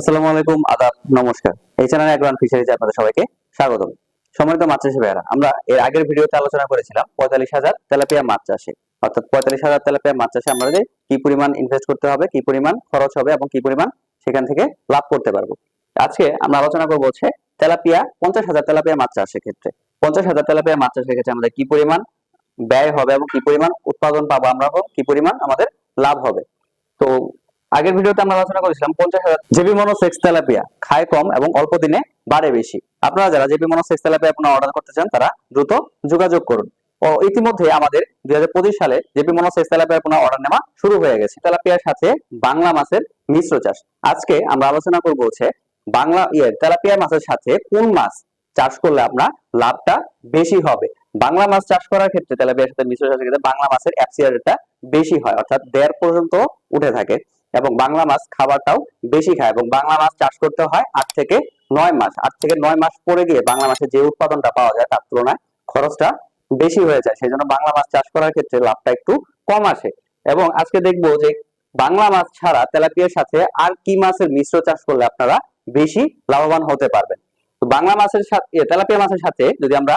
আসসালামু আলাইকুম, আদাব, নমস্কার। এই চ্যানেলে আপনাদের সবাইকে স্বাগতম। সম্মানিত মাছ চাষি ভাইয়েরা, আমরা এর আগের ভিডিওতে আলোচনা করেছিলাম পঁয়তাল্লিশ হাজার তেলাপিয়া মাছ চাষে। অর্থাৎ পঁয়তাল্লিশ হাজার তেলাপিয়া মাছ চাষে কি পরিমাণ ইনভেস্ট করতে হবে, কি পরিমাণ খরচ হবে এবং কি পরিমাণ সেখান থেকে লাভ করতে পারব। আজকে আমরা আলোচনা করব হচ্ছে তেলাপিয়া, পঞ্চাশ হাজার তেলাপিয়া মাছ চাষের ক্ষেত্রে। পঞ্চাশ হাজার তেলাপিয়া মাছ চাষের ক্ষেত্রে আমাদের কি পরিমাণ ব্যয় হবে এবং কি পরিমাণ উৎপাদন পাবো আমরা কি পরিমাণ আমাদের লাভ হবে। তো আগের ভিডিওতে আমরা আলোচনা করেছিলাম পঞ্চাশ হাজার জেবি মনোসেক্স তেলাপিয়া। খায় কম এবং অল্প দিনে বাড়ে বেশি। আপনারা যারা জেবি মনোসেক্স তেলাপিয়া আপনারা অর্ডার করতে চান, তারা দ্রুত যোগাযোগ করুন। ও, ইতিমধ্যে আমাদের দুই সালে জেপি মনোসেক্স তেলাপিয়া আপনার অর্ডার নেওয়া শুরু হয়ে গেছে। তেলাপিয়ার সাথে বাংলা মাছের মিশ্র চাষ। আজকে আমরা আলোচনা করব হচ্ছে বাংলা ইয়ে তেলাপিয়া মাছের সাথে কোন মাছ চাষ করলে আপনার লাভটা বেশি হবে। বাংলা মাছ চাষ করার ক্ষেত্রে তেলাপিয়ার সাথে মিশ্র চাষের ক্ষেত্রে বাংলা মাছের রেটটা বেশি হয়, অর্থাৎ দেড় পর্যন্ত উঠে থাকে। এবং বাংলা মাছ খাবারটাও বেশি খায় এবং বাংলা মাছ চাষ করতে হয় আট থেকে নয় মাস। আট থেকে নয় মাস পরে গিয়ে বাংলা মাছের যে উৎপাদনটা পাওয়া যায় তার তুলনায় খরচটা বেশি হয়ে যায়। সেই জন্য বাংলা মাছ চাষ করার ক্ষেত্রে লাভটা একটু কম আসে। এবং আজকে দেখব যে বাংলা মাছ ছাড়া তেলাপিয়ার সাথে আর কি মাছের মিশ্র চাষ করলে আপনারা বেশি লাভবান হতে পারবেন? তো বাংলা মাছের সাথে তেলাপিয়া মাছের সাথে যদি আমরা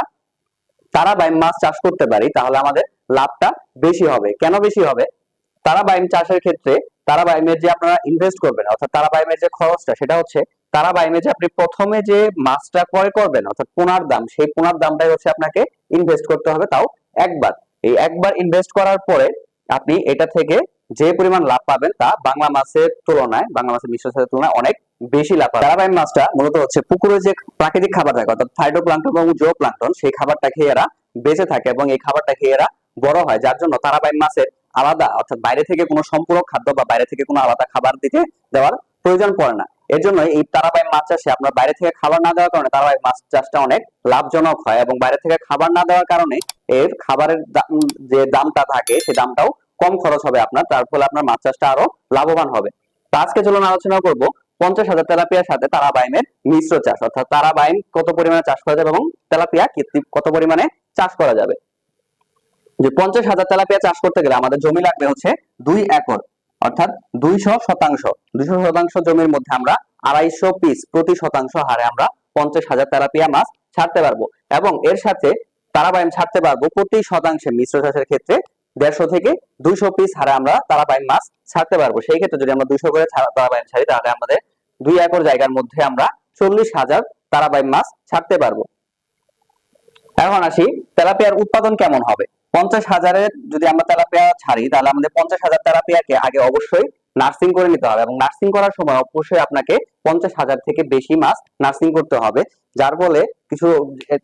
তারা বাইম মাছ চাষ করতে পারি, তাহলে আমাদের লাভটা বেশি হবে। কেন বেশি হবে? তারা বাইম চাষের ক্ষেত্রে তারা বাইমের যে আপনারা ইনভেস্ট করবেন, অর্থাৎ তারা বাইমের যে খরচটা, সেটা হচ্ছে তারা বাইমে যে আপনি প্রথমে যে মাছটা ক্রয় করবেন, অর্থাৎ পোনার দাম, সেই পোনার দামটাই হচ্ছে আপনাকে ইনভেস্ট করতে হবে তাও একবার। এই একবার ইনভেস্ট করার পরে আপনি এটা থেকে যে পরিমাণ লাভ পাবেন তা বাংলা মাছের তুলনায়, বাংলা মাছের মিশ্র সাথের তুলনায় অনেক বেশি লাভ পাবেন। তারাবাইন মাছটা মূলত হচ্ছে পুকুরে যে প্রাকৃতিক খাবার থাকে, অর্থাৎ ফাইটোপ্লাঙ্কটন এবং জো প্লাঙ্কটন সেই খাবারটা খেয়ে এরা বেঁচে থাকে এবং এই খাবারটা খেয়ে এরা বড় হয়। যার জন্য তারাবাইন মাছের আলাদা, অর্থাৎ বাইরে থেকে কোনো সম্পূরক খাদ্য বা বাইরে থেকে কোনো আলাদা খাবার দিতে দেওয়ার প্রয়োজন পড়ে না। এর জন্য এই তারাবাই মাছ চাষে আপনার বাইরে থেকে খাবার না দেওয়ার কারণে তারাবাই মাছ চাষটা অনেক লাভজনক হয় এবং বাইরে থেকে খাবার না দেওয়ার কারণে এর খাবারের যে দামটা থাকে সেই দামটাও কম খরচ হবে আপনার, তার ফলে আপনার মাছ চাষটা আরও লাভবান হবে। তো আজকে চলুন আলোচনা করব পঞ্চাশ হাজার তেলাপিয়ার সাথে তারাবাইমের মিশ্র চাষ, অর্থাৎ তারাবাইম কত পরিমাণে চাষ করা যাবে এবং তেলাপিয়া কত পরিমাণে চাষ করা যাবে। যে পঞ্চাশ হাজার তেলাপিয়া চাষ করতে গেলে আমাদের জমি লাগবে হচ্ছে দুই একর, অর্থাৎ দুইশো শতাংশ। দুইশো শতাংশ জমির মধ্যে আমরা আড়াইশো পিস প্রতি শতাংশ হারে আমরা পঞ্চাশ হাজার তেলাপিয়া মাছ ছাড়তে পারব এবং এর সাথে তারাবাইম ছাড়তে পারব প্রতি শতাংশে মিশ্র চাষের ক্ষেত্রে দেড়শো থেকে দুইশো পিস হারে আমরা তারাবাইম মাছ ছাড়তে পারব। সেই ক্ষেত্রে যদি আমরা দুইশো করে তারাবাইম ছাড়ি, তাহলে আমাদের দুই একর জায়গার মধ্যে আমরা চল্লিশ হাজার তারাবাইম মাছ ছাড়তে পারব। এখন আসি, তেলাপিয়ার উৎপাদন কেমন হবে? পঞ্চাশ হাজারের যদি আমরা তেলাপিয়া ছাড়ি, তাহলে আমাদের পঞ্চাশ হাজার তেলাপিয়াকে আগে অবশ্যই নার্সিং করে নিতে হবে এবং নার্সিং করার সময় অবশ্যই আপনাকে পঞ্চাশ হাজার থেকে বেশি মাছ নার্সিং করতে হবে। যার ফলে কিছু,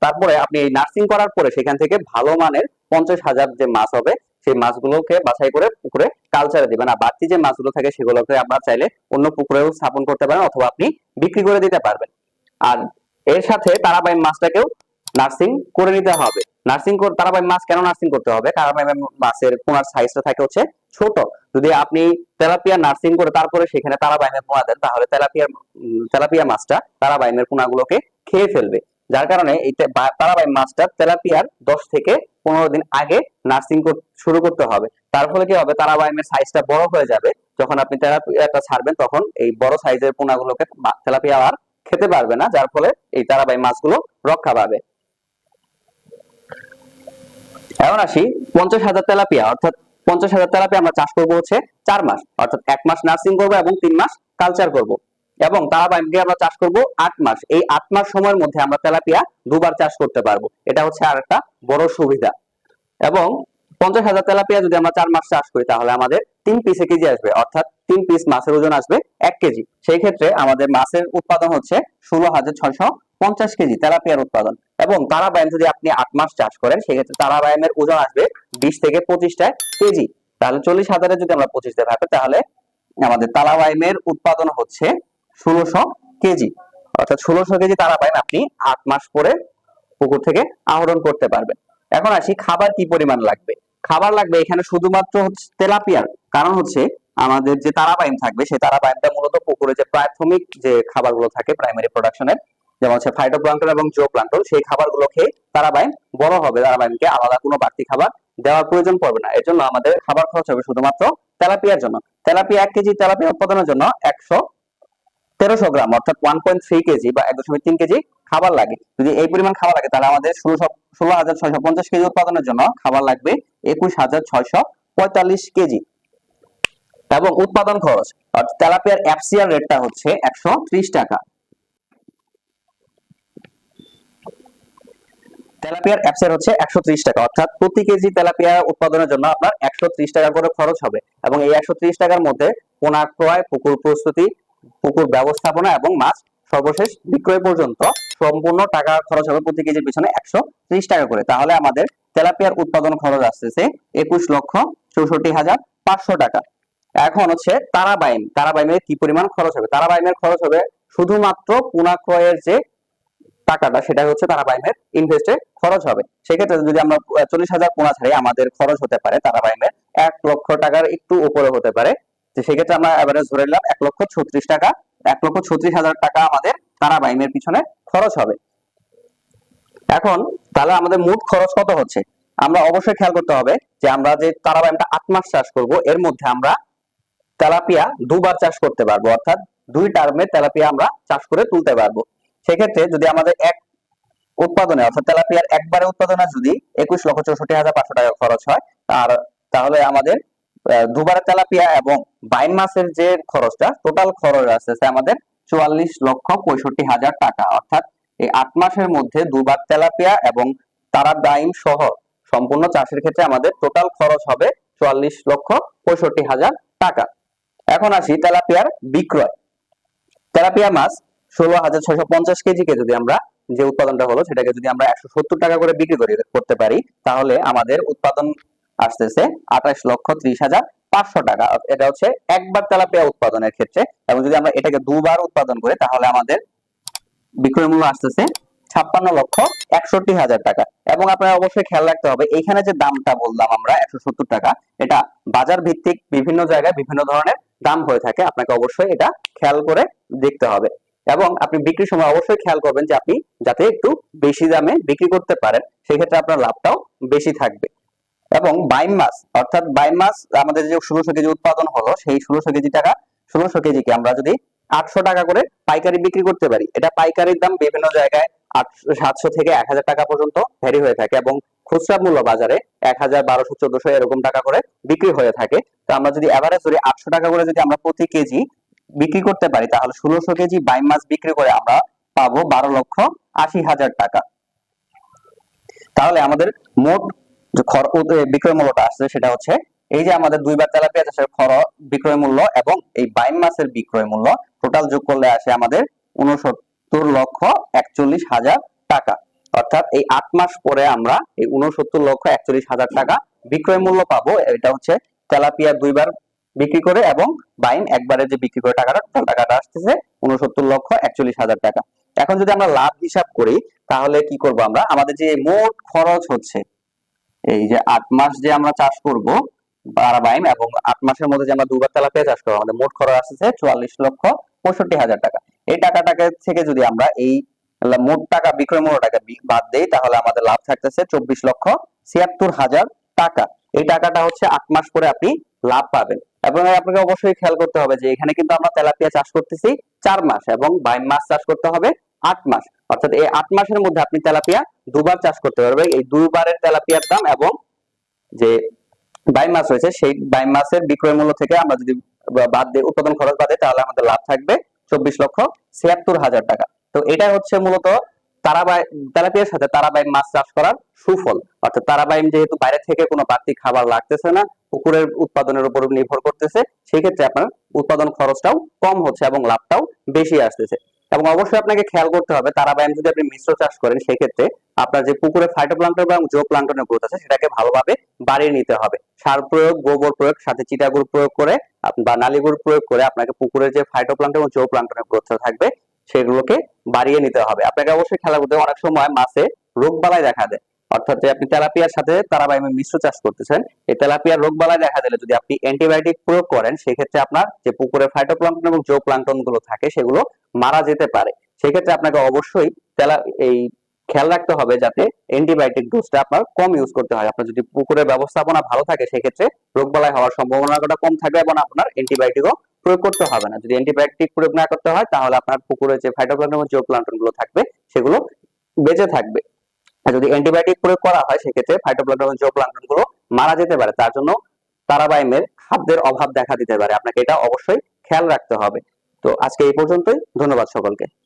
তারপরে আপনি এই নার্সিং করার পরে সেখান থেকে ভালো মানের পঞ্চাশ হাজার যে মাছ হবে, সেই মাছগুলোকে বাছাই করে পুকুরে কালচারে দিবেন। আর বাড়তি যে মাছগুলো থাকে, সেগুলোকে আপনার চাইলে অন্য পুকুরেও স্থাপন করতে পারেন অথবা আপনি বিক্রি করে দিতে পারবেন। আর এর সাথে তারাবাইম মাছটাকেও নার্সিং করে নিতে হবে। নার্সিং তারাবাইম মাছ কেন নার্সিং করতে হবে? তারাবাইম মাছের পোনার সাইজটা থাকে হচ্ছে ছোট। যদি আপনি তেলাপিয়া নার্সিং করে তারপরে সেখানে তারাবাইমের পোনা দেন, তাহলে তেলাপিয়ার তেলাপিয়া মাছটা তারাবাইমের পোনাগুলোকে খেয়ে ফেলবে। যার কারণে এই তারাবাইম মাছটা তেলাপিয়ার দশ থেকে পনেরো দিন আগে নার্সিং শুরু করতে হবে। তার ফলে কি হবে? তারাবাইমের সাইজটা বড় হয়ে যাবে। যখন আপনি তেলাপিয়াটা ছাড়বেন, তখন এই বড় সাইজের পোনাগুলোকে তেলাপিয়া আর খেতে পারবে না, যার ফলে এই তারাবাইম মাছগুলো রক্ষা পাবে। এখন আসি, পঞ্চাশ হাজার তেলাপিয়া, অর্থাৎ পঞ্চাশ হাজার তেলাপিয়া আমরা চাষ করব হচ্ছে চার মাস, অর্থাৎ এক মাস নার্সিং করব এবং তিন মাস কালচার করব। এবং তারা তারাবাইমকে আমরা চাষ করব আট মাস, এই আট মাস সময়ের মধ্যে আমরা তেলাপিয়া দুবার চাষ করতে পারব। এটা হচ্ছে আর একটা বড় সুবিধা। এবং পঞ্চাশ হাজার তেলাপিয়া যদি আমরা চার মাস চাষ করি, তাহলে আমাদের তিন পিসে কেজি আসবে, অর্থাৎ তিন পিস মাছের ওজন আসবে এক কেজি। সেই ক্ষেত্রে আমাদের মাছের উৎপাদন হচ্ছে ষোলো হাজার ছয়শো পঞ্চাশ কেজি তেলাপিয়ার উৎপাদন। এবং তারাবাইম যদি আপনি আট মাস চাষ করেন, সেক্ষেত্রে তারাবাইমের ওজন আসবে বিশ থেকে পঁচিশটা কেজি। তাহলে চল্লিশ হাজারে যদি আমরা পঁচিশ দিয়ে ভাবে তাহলে আমাদের তারাবাইমের উৎপাদন হচ্ছে ষোলোশো কেজি। অর্থাৎ ষোলোশো কেজি তারাবাইম আপনি আট মাস পরে পুকুর থেকে আহরণ করতে পারবেন। এখন আসি, খাবার কি পরিমাণ লাগবে? খাবার লাগবে এখানে শুধুমাত্র হচ্ছে তেলাপিয়ার। কারণ হচ্ছে আমাদের যে তারাবাইম থাকবে, সেই তারাবাইমটা মূলত পুকুরে যে প্রাথমিক যে খাবারগুলো থাকে প্রাইমারি প্রোডাকশনের যেমন হচ্ছে ফাইটোপ্লাঙ্কটন এবং প্লাঙ্কটন সেই খাবারগুলো খেয়ে তারাবাইম বড় হবে। তারাবাইমকে আলাদা কোনো বাড়তি খাবার দেওয়ার প্রয়োজন পড়বে না। এর জন্য আমাদের খাবার খরচ হবে শুধুমাত্র তেলাপিয়ার জন্য। তেলাপিয়া এক কেজি তেলাপিয়া উৎপাদনের জন্য একশো তেরোশো গ্রাম, অর্থাৎ ওয়ান পয়েন্ট থ্রি কেজি বা এক দশমিক তিন কেজি খাবার লাগে। যদি এই পরিমাণ খাবার লাগে, তাহলে আমাদের ষোলোশো ষোলো হাজার ছয়শো পঞ্চাশ কেজি উৎপাদনের জন্য খাবার লাগবে একুশ হাজার ছয়শো পঁয়তাল্লিশ কেজি। এবং উৎপাদন খরচ তেলাপিয়ার এফসিআর রেটটা হচ্ছে একশো ত্রিশ টাকা। তেলাপিয়ার এফসিআর হচ্ছে একশো ত্রিশ টাকা। অর্থাৎ প্রতি কেজি তেলাপিয়া উৎপাদনের জন্য আপনার একশো ত্রিশ টাকা করে খরচ হবে এবং এই একশো ত্রিশ টাকার মধ্যে পোনা ক্রয়, পুকুর প্রস্তুতি, পুকুর ব্যবস্থাপনা এবং মাছ সর্বশেষ বিক্রয় পর্যন্ত সম্পূর্ণ টাকা খরচ হবে প্রতি কেজির পিছনে একশো ত্রিশ টাকা করে। তাহলে আমাদের তেলাপিয়ার উৎপাদন খরচ আসতেছে একুশ লক্ষ চৌষট্টি হাজার পাঁচশো টাকা। এখন হচ্ছে তারাবাইম তারাবাইমের কি পরিমাণ খরচ হবে? তারাবাইমের খরচ হবে শুধুমাত্র পোনা ক্রয়ের যে টাকাটা সেটা হচ্ছে তারাবাইমের ইনভেস্টে খরচ হবে। সেক্ষেত্রে যদি আমরা চল্লিশ হাজার পোনা ছাড়ি আমাদের খরচ হতে পারে তারাবাইমের এক লক্ষ টাকার একটু উপরে হতে পারে। সেক্ষেত্রে আমরা এভারেজ ধরে নিলাম এক লক্ষ ছত্রিশ টাকা, এক লক্ষ ছত্রিশ হাজার টাকা আমাদের তারাবাইমের পিছনে খরচ হবে। এখন তাহলে আমাদের মোট খরচ কত হচ্ছে? আমরা অবশ্যই খেয়াল করতে হবে যে আমরা যে তারাবাইমটা আট মাস চাষ করব, এর মধ্যে আমরা তেলাপিয়া দুবার চাষ করতে পারব। অর্থাৎ দুই টার্মে তেলাপিয়া আমরা চাষ করে তুলতে পারব। সেক্ষেত্রে যদি আমাদের এক উৎপাদনে, অর্থাৎ তেলাপিয়ার একবারে উৎপাদনে যদি একুশ লক্ষ চৌষট্টি হাজার পাঁচশো টাকা খরচ হয় আর তাহলে আমাদের দুবারে তেলাপিয়া এবং বাইন মাসের যে খরচটা টোটাল খরচ আসতেছে আমাদের চুয়াল্লিশ লক্ষ পঁয়ষট্টি হাজার টাকা। অর্থাৎ এই আট মাসের মধ্যে দুবার তেলাপিয়া এবং তারা ডাইম সহ সম্পূর্ণ চাষের ক্ষেত্রে আমাদের টোটাল খরচ হবে চুয়াল্লিশ লক্ষ পঁয়ষট্টি হাজার টাকা। এখন আসি তেলাপিয়ার বিক্রয়। তেলাপিয়া মাছ ষোলো হাজার ছয়শো পঞ্চাশ কেজিকে যদি আমরা যে উৎপাদনটা হলো সেটাকে যদি আমরা একশো সত্তর টাকা করে বিক্রি করি, করতে পারি, তাহলে আমাদের উৎপাদন আসতেছে আঠাশ লক্ষ ত্রিশ হাজার পাঁচশো টাকা। এটা হচ্ছে একবার তেলাপিয়া উৎপাদনের ক্ষেত্রে এবং যদি আমরা এটাকে দুবার উৎপাদন করি, তাহলে আমাদের বিক্রয় মূল্য আসতেছে ছাপ্পান্ন লক্ষ একষট্টি হাজার টাকা। এবং আপনারা অবশ্যই খেয়াল রাখতে হবে এইখানে যে দামটা বললাম আমরা একশো সত্তর টাকা, এটা বাজার ভিত্তিক বিভিন্ন জায়গায় বিভিন্ন ধরনের দাম হয়ে থাকে। আপনাকে অবশ্যই এটা খেয়াল করে দেখতে হবে। এবং আপনি বিক্রির সময় অবশ্যই খেয়াল করবেন যে আপনি যাতে একটু বেশি দামে বিক্রি করতে পারেন, সেক্ষেত্রে আপনার লাভটাও বেশি থাকবে। এবং বাইম মাছ, অর্থাৎ বাইম মাছ, আমাদের যে ষোলোশো কেজি উৎপাদন হলো, সেই ষোলোশো কেজি টাকা, ষোলোশো কেজিকে আমরা যদি আটশো টাকা করে পাইকারি বিক্রি করতে পারি, এটা পাইকারির দাম বিভিন্ন জায়গায় আটশো, সাতশো থেকে এক হাজার টাকা পর্যন্ত ভ্যারি হয়ে থাকে এবং খুচরা মূল্য বাজারে এক হাজার, বারোশো, চোদ্দশো এরকম টাকা করে বিক্রি হয়ে থাকে। তো আমরা যদি এভারেজ ধরি আটশো টাকা করে যদি আমরা প্রতি কেজি বিক্রি করতে পারি, তাহলে ষোলোশো কেজি বাইম মাছ বিক্রি করে আমরা পাবো বারো লক্ষ আশি হাজার টাকা। তাহলে আমাদের মোট বিক্রয় মূল্যটা আসছে সেটা হচ্ছে, এই যে আমাদের দুইবার তেলাপিয়া চাষের খরচ বিক্রয় মূল্য এবং এই বাইম মাছের বিক্রয় মূল্য টোটাল যোগ করলে আসে আমাদের উনসত্তর লক্ষ একচল্লিশ হাজার টাকা। অর্থাৎ এই আট মাস পরে আমরা এই উনসত্তর লক্ষ একচল্লিশ হাজার টাকা বিক্রয় মূল্য পাবো, এটা হচ্ছে তেলাপিয়া দুইবার বিক্রি করে এবং বাইম একবারে যে বিক্রি করে টাকাটা, টোটাল টাকাটা আসতেছে উনসত্তর লক্ষ একচল্লিশ হাজার টাকা। এখন যদি আমরা লাভ হিসাব করি, তাহলে কি করব আমরা? আমাদের যে মোট খরচ হচ্ছে, এই যে আট মাস যে আমরা চাষ করব বারাবাইম এবং আট মাসের মধ্যে যে আমরা দুবার তেলাপিয়া চাষ করব, আমাদের মোট খরচ আসছে চুয়াল্লিশ লক্ষ পঁয়ষট্টি হাজার টাকা। এই টাকাটাকে থেকে যদি আমরা এই মোট টাকা বিক্রয় মূল্যটাকে বাদ দেই, তাহলে আমাদের লাভ থাকতেছে চব্বিশ লক্ষ ছিয়াত্তর হাজার টাকা। এই টাকাটা হচ্ছে আট মাস পরে আপনি লাভ পাবেন। এবং আপনাকে অবশ্যই খেয়াল করতে হবে যে এখানে কিন্তু আমরা তেলাপিয়া চাষ করতেছি চার মাস এবং বাইম মাছ চাষ করতে হবে আট মাস। অর্থাৎ এই আট মাসের মধ্যে আপনি তেলাপিয়া দুবার চাষ করতে পারবেন। এই দুবারের তেলাপিয়ার দাম এবং যে বাইম মাছ রয়েছে, সেই বাইম মাছের বিক্রয় মূল্য থেকে আমরা যদি বাদ দিই উৎপাদন খরচ বাদে, তাহলে আমাদের লাভ থাকবে চব্বিশ লক্ষ ছিয়াত্তর হাজার টাকা। তো এটা হচ্ছে মূলত তারাবাই তেলাপিয়ার সাথে তারাবাইম মাছ চাষ করার সুফল। অর্থাৎ তারাবাইম যেহেতু বাইরে থেকে কোনো বাড়তি খাবার লাগতেছে না, পুকুরের উৎপাদনের উপর নির্ভর করতেছে, সেই ক্ষেত্রে আপনার উৎপাদন খরচটাও কম হচ্ছে এবং লাভটাও বেশি আসতেছে। এবং অবশ্যই আপনাকে খেয়াল করতে হবে যদি আপনি মিশ্র চাষ করেন সেক্ষেত্রে আপনার যে পুকুরে ফাইটোপ্লাঙ্কটন এবং জো প্লাঙ্কটনের গ্রোথ আছে, সেটাকে ভালোভাবে বাড়িয়ে নিতে হবে। সার প্রয়োগ, গোবর প্রয়োগ, সাথে চিটাগুড় প্রয়োগ করে, বা নালিগুড় প্রয়োগ করে আপনাকে পুকুরের যে ফাইটোপ্লাঙ্কটন এবং জো গ্রোথটা থাকবে সেগুলোকে বাড়িয়ে নিতে হবে। আপনাকে অবশ্যই খেয়াল করতে অনেক সময় মাছে রোগবালাই দেখা দেয়। অর্থাৎ আপনি তেলাপিয়ার সাথে তারাবাইমে মিশ্র চাষ করতেছেন, এই তেলাপিয়ার রোগবালাই দেখা দিলে যদি আপনি অ্যান্টিবায়োটিক প্রয়োগ করেন, সেক্ষেত্রে আপনার যে পুকুরে ফাইটোপ্লাঙ্কটন এবং জো প্লাঙ্কটনগুলো থাকে, সেগুলো মারা যেতে পারে। সেক্ষেত্রে আপনাকে অবশ্যই তেলা, এই খেয়াল রাখতে হবে যাতে অ্যান্টিবায়োটিক ডোজটা আপনার কম ইউজ করতে হয়। আপনার যদি পুকুরের ব্যবস্থাপনা ভালো থাকে, সেক্ষেত্রে রোগ রোগবালাই হওয়ার সম্ভাবনাটা কম থাকবে এবং আপনার অ্যান্টিবায়োটিকও প্রয়োগ করতে হবে না। যদি অ্যান্টিবায়োটিক প্রয়োগ না করতে হয়, তাহলে আপনার পুকুরে যে ফাইটোপ্লাঙ্কটন এবং প্লান্টনগুলো থাকবে, সেগুলো বেঁচে থাকবে। আর যদি অ্যান্টিবায়োটিক প্রয়োগ করা হয়, সেক্ষেত্রে ফাইটোপ্লাঙ্কটন এবং প্লান্টনগুলো মারা যেতে পারে। তার জন্য তারাবাইমের খাদ্যের অভাব দেখা দিতে পারে। আপনাকে এটা অবশ্যই খেয়াল রাখতে হবে। তো আজকে এই পর্যন্তই। ধন্যবাদ সকলকে।